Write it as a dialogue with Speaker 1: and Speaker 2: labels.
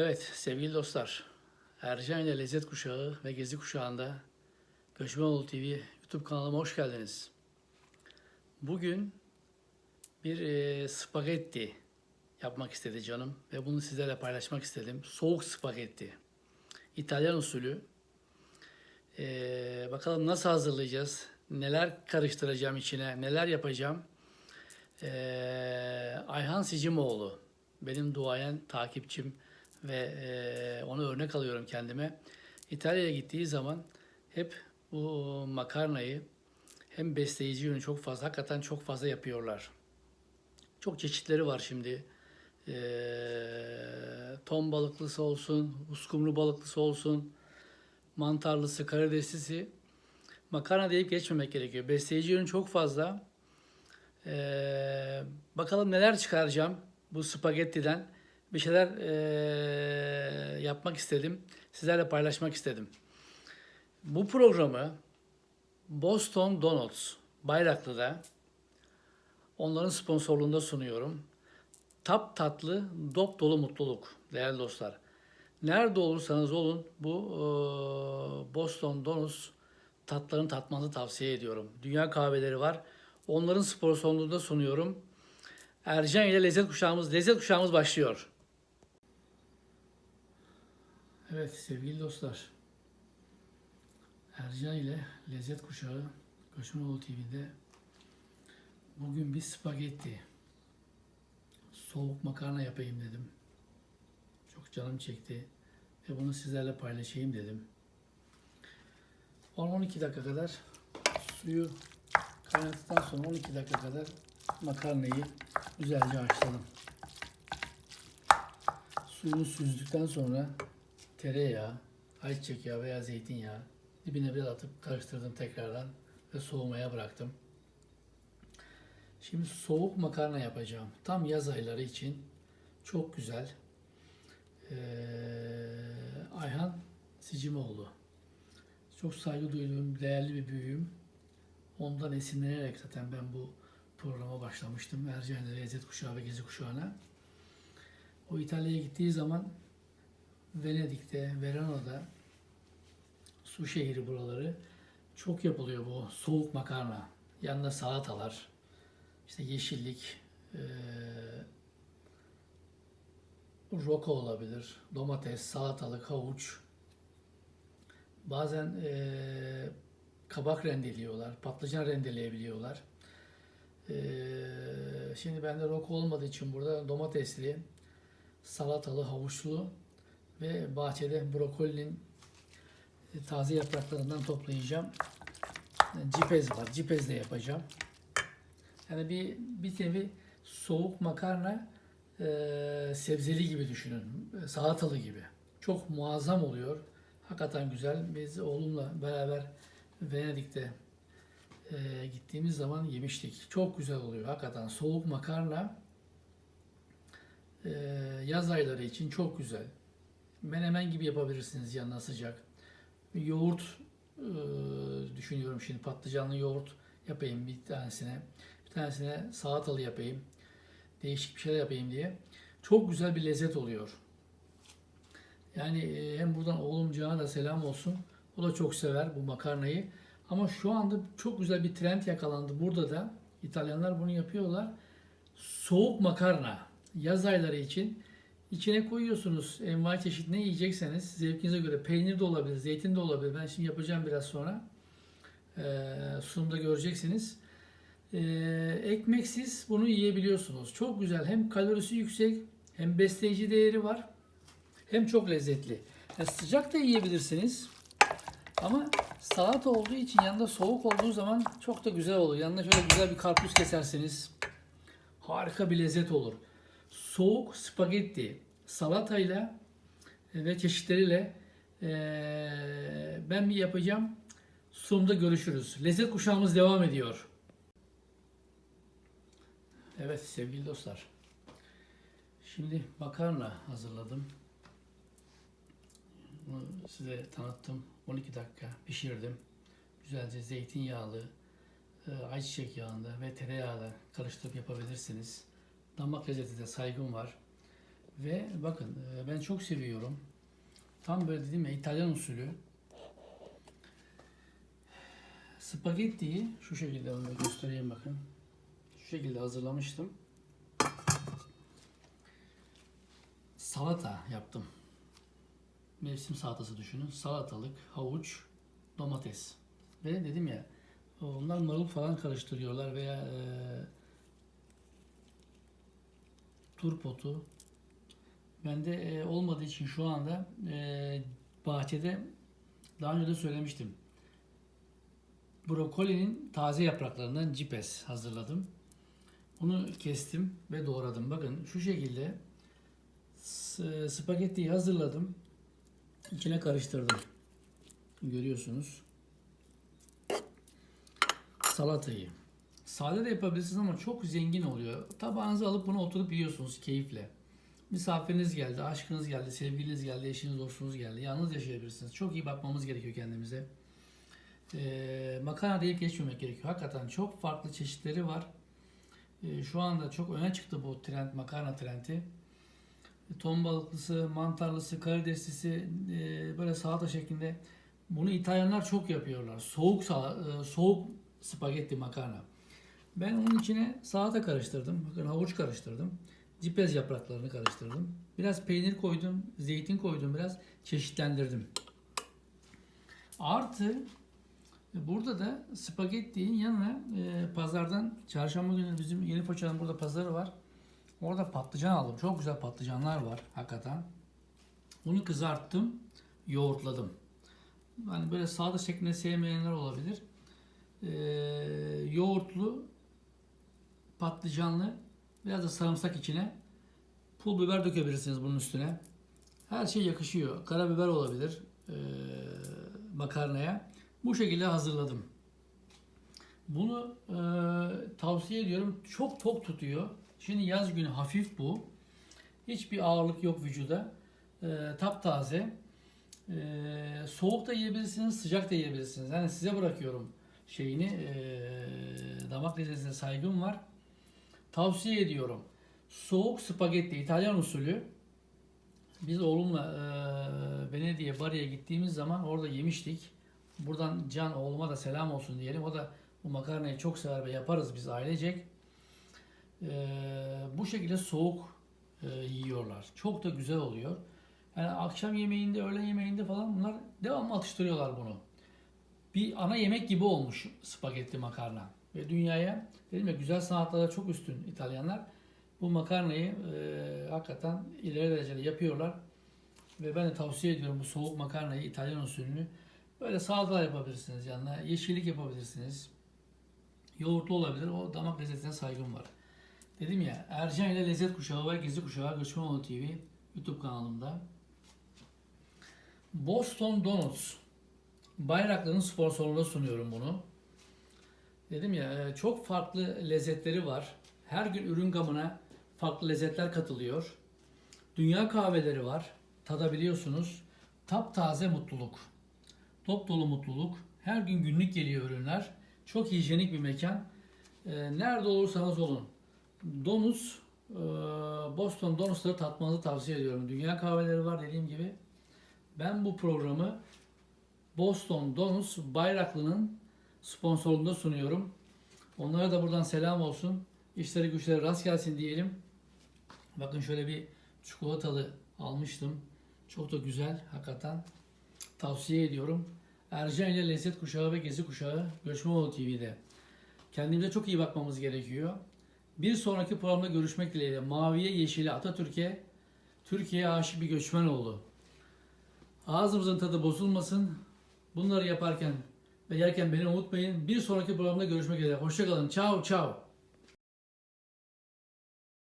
Speaker 1: Evet sevgili dostlar, Ercan ile Lezzet Kuşağı ve Gezi Kuşağı'nda Göçmenoğlu TV YouTube kanalıma hoş geldiniz. Bugün bir e, spagetti yapmak istedi canım ve bunu sizlerle paylaşmak istedim. Soğuk spagetti. İtalyan usulü. E, bakalım nasıl hazırlayacağız, neler karıştıracağım içine, neler yapacağım. E, Ayhan Sicimoğlu, benim duayen takipçim ve e, onu örnek alıyorum kendime. İtalya'ya gittiği zaman hep bu makarnayı hem besleyici yönü çok fazla, hakikaten çok fazla yapıyorlar. Çok çeşitleri var şimdi. E, ton balıklısı olsun, uskumru balıklısı olsun, mantarlısı, karideslisi. Makarna deyip geçmemek gerekiyor. Besleyici yönü çok fazla. Ee, bakalım neler çıkaracağım bu spagettiden. Bir şeyler ee, yapmak istedim. Sizlerle paylaşmak istedim. Bu programı Boston Donuts Bayraklı'da onların sponsorluğunda sunuyorum. Tap tatlı, dop dolu mutluluk değerli dostlar. Nerede olursanız olun bu ee, Boston Donuts tatlarını tatmanızı tavsiye ediyorum. Dünya kahveleri var. Onların sponsorluğunda sunuyorum. Ercan ile Lezzet Kuşağımız, Lezzet Kuşağımız başlıyor. Evet sevgili dostlar. Ercan ile Lezzet Kuşağı Göçmenoğlu TV'de bugün bir spagetti soğuk makarna yapayım dedim. Çok canım çekti ve bunu sizlerle paylaşayım dedim. 10-12 dakika kadar suyu kaynattıktan sonra 12 dakika kadar makarnayı güzelce haşladım. Suyunu süzdükten sonra tereyağı, ayçiçek yağı veya zeytinyağı dibine biraz atıp karıştırdım tekrardan ve soğumaya bıraktım. Şimdi soğuk makarna yapacağım. Tam yaz ayları için çok güzel. Ee, Ayhan Sicimoğlu. Çok saygı duyduğum değerli bir büyüğüm. Ondan esinlenerek zaten ben bu programa başlamıştım. Ercan ile Lezzet Kuşağı ve Gezi Kuşağı'na. O İtalya'ya gittiği zaman Venedik'te, Verona'da su şehri buraları çok yapılıyor bu soğuk makarna. Yanında salatalar, işte yeşillik, eee roka olabilir, domates, salatalık, havuç. Bazen eee, kabak rendeliyorlar, patlıcan rendeleyebiliyorlar. Eee, şimdi bende roka olmadığı için burada domatesli, salatalı, havuçlu ve bahçede brokolinin e, taze yapraklarından toplayacağım. Cipez var, cipezle yapacağım. Yani bir bir nevi soğuk makarna eee, sebzeli gibi düşünün, e, salatalı gibi. Çok muazzam oluyor. Hakikaten güzel. Biz oğlumla beraber Venedik'te e, gittiğimiz zaman yemiştik. Çok güzel oluyor. Hakikaten soğuk makarna e, yaz ayları için çok güzel. Menemen gibi yapabilirsiniz yanına sıcak. Yoğurt e, düşünüyorum şimdi patlıcanlı yoğurt yapayım bir tanesine. Bir tanesine salatalı yapayım. Değişik bir şeyler yapayım diye. Çok güzel bir lezzet oluyor. Yani e, hem buradan oğlum Cihan'a da selam olsun. O da çok sever bu makarnayı. Ama şu anda çok güzel bir trend yakalandı. Burada da İtalyanlar bunu yapıyorlar. Soğuk makarna yaz ayları için içine koyuyorsunuz envai çeşit ne yiyecekseniz zevkinize göre peynir de olabilir, zeytin de olabilir. Ben şimdi yapacağım biraz sonra. Ee, sunumda göreceksiniz. Ee, ekmeksiz bunu yiyebiliyorsunuz. Çok güzel. Hem kalorisi yüksek hem besleyici değeri var. Hem çok lezzetli. Ya sıcak da yiyebilirsiniz. Ama salata olduğu için yanında soğuk olduğu zaman çok da güzel olur. Yanına şöyle güzel bir karpuz kesersiniz. Harika bir lezzet olur. Soğuk spagetti salatayla ve çeşitleriyle eee, ben bir yapacağım. Sunumda görüşürüz. Lezzet kuşağımız devam ediyor. Evet sevgili dostlar. Şimdi makarna hazırladım. Bunu size tanıttım. 12 dakika pişirdim. Güzelce zeytinyağlı, e, ayçiçek yağında ve tereyağıyla karıştırıp yapabilirsiniz. Damak lezzetine saygım var. Ve bakın e, ben çok seviyorum. Tam böyle dedim ya İtalyan usulü. Spagettiyi şu şekilde onu göstereyim bakın. Şu şekilde hazırlamıştım. Salata yaptım. Mevsim salatası düşünün. Salatalık, havuç, domates. Ve dedim ya onlar marul falan karıştırıyorlar veya e, turpotu. Bende e, olmadığı için şu anda e, bahçede daha önce de söylemiştim. Brokolinin taze yapraklarından cipes hazırladım. Bunu kestim ve doğradım. Bakın şu şekilde spagettiyi hazırladım. İçine karıştırdım. Görüyorsunuz. Salatayı. Sade de yapabilirsiniz ama çok zengin oluyor. Tabağınıza alıp bunu oturup yiyorsunuz keyifle. Misafiriniz geldi, aşkınız geldi, sevgiliniz geldi, eşiniz, dostunuz geldi. Yalnız yaşayabilirsiniz. Çok iyi bakmamız gerekiyor kendimize. Ee, makarna deyip geçmemek gerekiyor. Hakikaten çok farklı çeşitleri var. Ee, şu anda çok öne çıktı bu trend, makarna trendi. Ton balıklısı, mantarlısı, karideslisi e, böyle salata şeklinde. Bunu İtalyanlar çok yapıyorlar. Soğuk e, soğuk spagetti makarna. Ben onun içine salata karıştırdım. Bakın havuç karıştırdım. Cipez yapraklarını karıştırdım. Biraz peynir koydum, zeytin koydum biraz. Çeşitlendirdim. Artı burada da spagettiğin yanına e, pazardan çarşamba günü bizim Yeni Foça'nın burada pazarı var. Orada patlıcan aldım. Çok güzel patlıcanlar var hakikaten. Bunu kızarttım, yoğurtladım. Hani böyle sade şeklinde sevmeyenler olabilir. Ee, yoğurtlu, patlıcanlı, biraz da sarımsak içine pul biber dökebilirsiniz bunun üstüne. Her şey yakışıyor. Karabiber olabilir ee, makarnaya. Bu şekilde hazırladım. Bunu e, tavsiye ediyorum. Çok tok tutuyor. Şimdi yaz günü hafif bu. Hiçbir ağırlık yok vücuda. E, taptaze. E, soğuk da yiyebilirsiniz, sıcak da yiyebilirsiniz. Yani size bırakıyorum şeyini. E, damak lezzetine saygım var. Tavsiye ediyorum. Soğuk spagetti, İtalyan usulü. Biz oğlumla e, Venedik'e, Bari'ye gittiğimiz zaman orada yemiştik. Buradan Can oğluma da selam olsun diyelim. O da bu makarnayı çok sever ve yaparız biz ailecek. E, bu şekilde soğuk e, yiyorlar. Çok da güzel oluyor. Yani akşam yemeğinde, öğle yemeğinde falan bunlar devamlı atıştırıyorlar bunu. Bir ana yemek gibi olmuş spagetti makarna. Ve dünyaya dedim ya güzel sanatlara çok üstün İtalyanlar. Bu makarnayı e, hakikaten ileri derecede yapıyorlar. Ve ben de tavsiye ediyorum bu soğuk makarnayı İtalyan usulünü. Böyle salata yapabilirsiniz yanına. Yeşillik yapabilirsiniz. Yoğurtlu olabilir. O damak lezzetine saygım var. Dedim ya Ercan ile Lezzet Kuşağı ve Gezi Kuşağı Göçmenoğlu TV YouTube kanalımda. Boston Donuts Bayraklı'nın sponsorluğunda sunuyorum bunu. Dedim ya e, çok farklı lezzetleri var. Her gün ürün gamına farklı lezzetler katılıyor. Dünya kahveleri var. Tadabiliyorsunuz. Taptaze mutluluk. Top dolu mutluluk. Her gün günlük geliyor ürünler. Çok hijyenik bir mekan. E, Nerede olursanız olun. Donus, e, Boston Donus'ları tatmanızı tavsiye ediyorum. Dünya kahveleri var dediğim gibi. Ben bu programı Boston Donus Bayraklı'nın sponsorluğunda sunuyorum. Onlara da buradan selam olsun. İşleri güçleri rast gelsin diyelim. Bakın şöyle bir çikolatalı almıştım. Çok da güzel hakikaten. Tavsiye ediyorum. Ercan ile Lezzet Kuşağı ve Gezi Kuşağı Göçmenoğlu TV'de. Kendimize çok iyi bakmamız gerekiyor. Bir sonraki programda görüşmek dileğiyle. Maviye, yeşile, Atatürk'e, Türkiye'ye aşık bir göçmen oldu. Ağzımızın tadı bozulmasın. Bunları yaparken ve yerken beni unutmayın. Bir sonraki programda görüşmek üzere. Hoşçakalın. Ciao ciao.